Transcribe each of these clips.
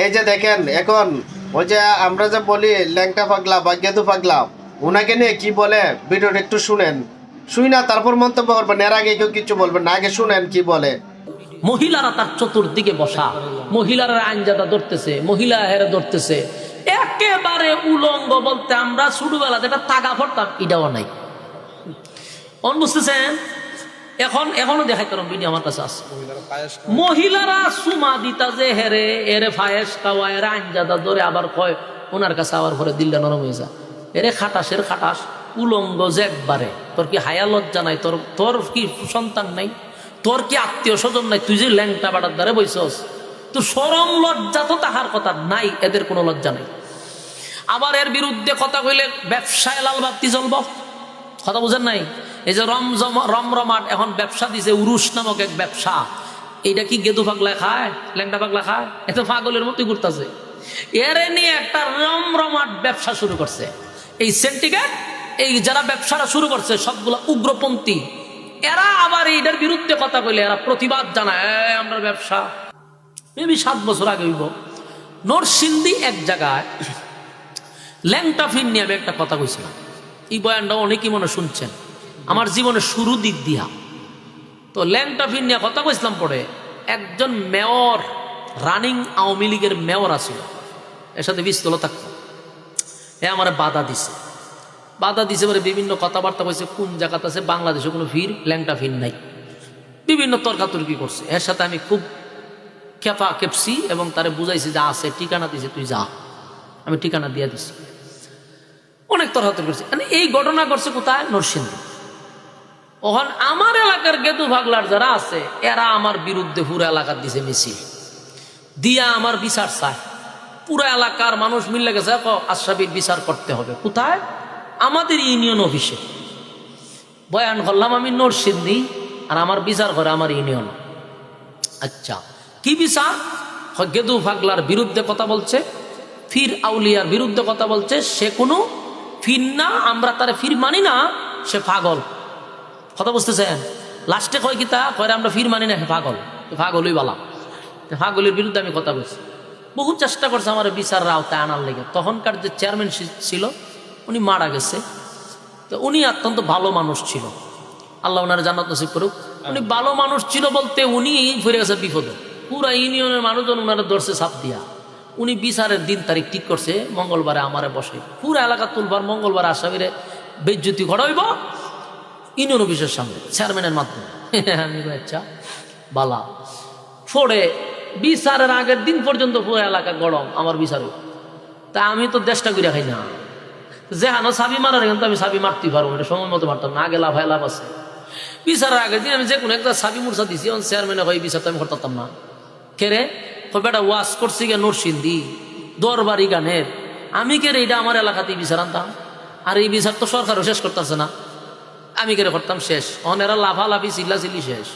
এই যে দেখেন, এখন ওই যে আমরা যে বলি, ল্যাংটা পাগলা বা গেদু পাগলা ওনাকে নিয়ে কি বলে? ভিডিওটা একটু শুনেন। শুই না, তারপর মন্তব্য করবেন। এর আগে কেউ কিছু বলবেন আগে শুনেন কি বলে। মহিলারা তার চতুর্দিকে বসা। মহিলারা আইনজাদা ধরতেছে, মহিলা হেরে ধরতেছে। একেবারে উলঙ্গ বলতে আমরা ছোটবেলা যেটা তাগা পড়তাম এটাও নাই। অন বুঝতেছেন? এখন এখনও দেখাই করম ভিডিও আমার কাছে আছে। মহিলারা সুমা দিতা যে হেরে এরে ফায়েস খাওয়া এরে আঞ্জাদা ধরে আবার কয় ওনার কাছে আবার পরে দিল্লা নরম হয়ে যা এরে খাটাসের খাটাস উলঙ্গ যে একবারে। তোর কি হায়া লজ্জা নাই? তোর তোর কি সন্তান নাই? তোর কি আত্মীয় স্বজন নাই? তুই যে ল্যাংটা বাড়ার দ্বারে বইছস। তো সরম লজ্জা তো তাহার কথা নাই এদের কোনো লজ্জা নাই। আবার এর বিরুদ্ধে কথা কইলে ব্যবসায় লাল বাতি জ্বলব। কথা বুঝেন নাই? এই যে রমজম রমরমাট এখন ব্যবসা দিছে উরুস নামক এক ব্যবসা। এইটা কি গেদু পাগলা খায় ল্যাংটা পাগলা খায়? এত পাগলের মতোই ঘুরতেছে। এরে নিয়ে একটা রমরমাট ব্যবসা শুরু করছে। এই সেন্টিকেট এই যারা ব্যবসাটা শুরু করছে সবগুলো উগ্রপন্থী এরা আবার এইটার বিরুদ্ধে কথা কইলে এরা প্রতিবাদ জানায় "এই, আমরা ব্যবসা। মেবি সাত বছর আগে হইব। নরসিন্দি এক জায়গায় ল্যাংটা ফিন নিয়ে আমি একটা কথা কইছিলাম। এই বয়ানটা অনেকেই মনে শুনছেন। আমার জীবনের শুরু দিক দিয়া। তো ল্যাংটা ফিন নিয়ে কথা কইছিলাম পরে একজন মেয়র, রানিং আওয়ামী লীগের মেয়র আছিল। এর সাথে বিস্তল থাকতো। এ আমার বাধা দিছে। বাধা দিছে পরে বিভিন্ন কথাবার্তা কইছে, কোন জায়গাতে আছে, বাংলাদেশে কোনো ফির ল্যাংটা ফির নাই। বিভিন্ন তর্কাতর্কি করছে। এর সাথে আমি খুব খেপা খেপসি এবং তারে বুঝাইছি যে আছে, ঠিকানা দিছে, তুই যা। আমি ঠিকানা দিয়ে দিছি। অনেক তর্কাতর্কি করছে। মানে এই ঘটনা করছে কোথায়? নরসিংদী। ওখান আমার এলাকার গেতু ভাগলার যারা আছে, এরা আমার বিরুদ্ধে পুরো এলাকার দিছে মিছিল। দিয়া আমার বিচার চায়। পুরো এলাকার মানুষ মিলে গেছে ক আশরাফির বিচার করতে হবে। কোথায়? আমাদের ইউনিয়ন অফিসে। বয়ান করলাম, আমি নরসিংদী, আর আমার বিচার করে আমার ইউনিয়ন। আচ্ছা কি বিচার? গেদু ফাগলার বিরুদ্ধে কথা বলছে, ফির আউলিয়ার বিরুদ্ধে কথা বলছে, সে কোনো ফির না আমরা তারা ফির মানি না সে পাগল। কথা বুঝতেছেন? লাস্টে কয় কি তা? কয় আমরা ফির মানি না সে পাগল। পাগলই বলা। পাগলের বিরুদ্ধে আমি কথা বলছি। বহু চেষ্টা করছে আমার বিচার আওতায় আনার লেগে। তখনকার যে চেয়ারম্যান ছিল উনি মারা গেছে। তো উনি অত্যন্ত ভালো মানুষ ছিল। আল্লাহ ওনার জান্নাত নসিব করুক। উনি ভালো মানুষ ছিল বলতে উনি ফিরে গেছে বিপদে। পুরা ইউনিয়নের মানুষজন ওনারা ধরছে সাপ দিয়া। উনি বিচারের দিন তারিখ ঠিক করছে, মঙ্গলবারে আমারে বসে। পুরো এলাকা তুলবার, মঙ্গলবার আসামিরে বেজ্জতি ঘটাইব। ইউনিয়ন অফিসের সামনে, চেয়ারম্যানের মাধ্যমে। আমি আচ্ছা বালা। ফোড়ে বিচারের আগের দিন পর্যন্ত পুরো এলাকা গরম, আমার বিচারে তা আমি তো দেশটা করে খাই না। যে হানো সাবি মারার কিন্তু আমি সাবি মারতে পারব, এটা সময় মতো মারতাম না, আগে লাভ হয় লাভ আছে। বিচারের আগের দিন আমি যে কোনো একটা সাবি মুরসা দিছি চেয়ারম্যানে হয় বিচার তো আমি করতাম না। কেরে কই বেটা ওয়াশ করছি গে নরসিন্দি দরবারি গানের। আমি কেরে এটা আমার এলাকাতেই বিচার আনতাম? আর এই বিচার তো সরকারও শেষ করতেছে না। আমি কেরে করতাম শেষ? অনেরা লাফালাফি চিল্লা চিল্লি শেষ।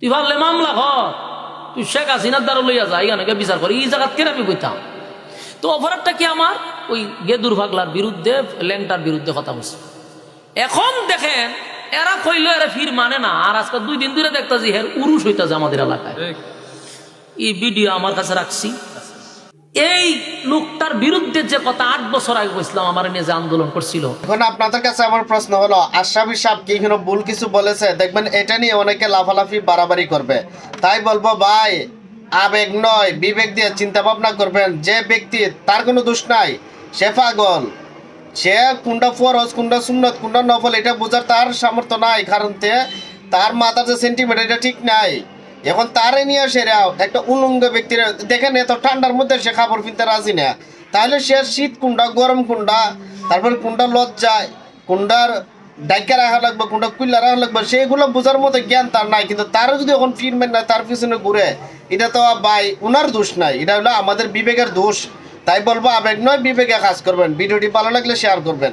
তুই ভাবলে মামলা ঘর তুই শেখ হাসিনার দ্বারা লইয়া যা এখানে বিচার করি। এই জায়গাত কেন আমি কইতাম? তো অপরাধটা কি আমার? ওই গেদুর ভাগলার বিরুদ্ধে, ল্যাংটার বিরুদ্ধে কথা বলছে। এখন দেখেন, এরা কইলো এরা ফির মানে না। আর আজকে দুই দিন ধরে দেখতেছি হের উরুষ হইতাছে আমাদের এলাকায়। এই ভিডিও আমার কাছে রাখছি। এই লোকটার বিরুদ্ধে যে কথা আট বছর আগে কইছিলাম, আমার নিয়ে যে আন্দোলন করছিল। এখন আপনাদের কাছে আমার প্রশ্ন হলো আশরাফি সাহেব কি কোনো ভুল কিছু বলেছে? দেখবেন এটা নিয়ে অনেকে লাফালাফি, বাড়াবাড়ি করবে। তাই বলব, ভাই, আবেগ নয়, বিবেক দিয়ে চিন্তা ভাবনা করবেন। যে ব্যক্তি, তার কোনো দোষ নাই। সে পাগল। সে কোনটা ফরজ কোনটা সুন্নত কোনটা নফল, এটা বোঝার তার সামর্থ্য নাই। কারণ তার মাথার যে সেন্টিমেন্ট এটা ঠিক নাই। এখন তারে নিয়ে সেরা একটা উলঙ্গ ব্যক্তির, দেখেন এত ঠান্ডার মধ্যে সে কাপড় কিনতে রাজি না। তাহলে সে শীত কোনটা গরম কোনটা তারপরে কোনটা লজ্জায় কোনটার ডাইকা রাখা লাগবে কোনটা কুইলা রাখা লাগবে, সেগুলো বোঝার মতো জ্ঞান তার নাই, কিন্তু তারও যদি এখন ফিরবেন না তার পিছনে ঘুরে, এটা তো ভাই উনার দোষ নাই, এটা হলো আমাদের বিবেকের দোষ। তাই বলব, আবেগ নয়, বিবেকে কাজ করবেন। ভিডিওটি ভালো লাগলে শেয়ার করবেন।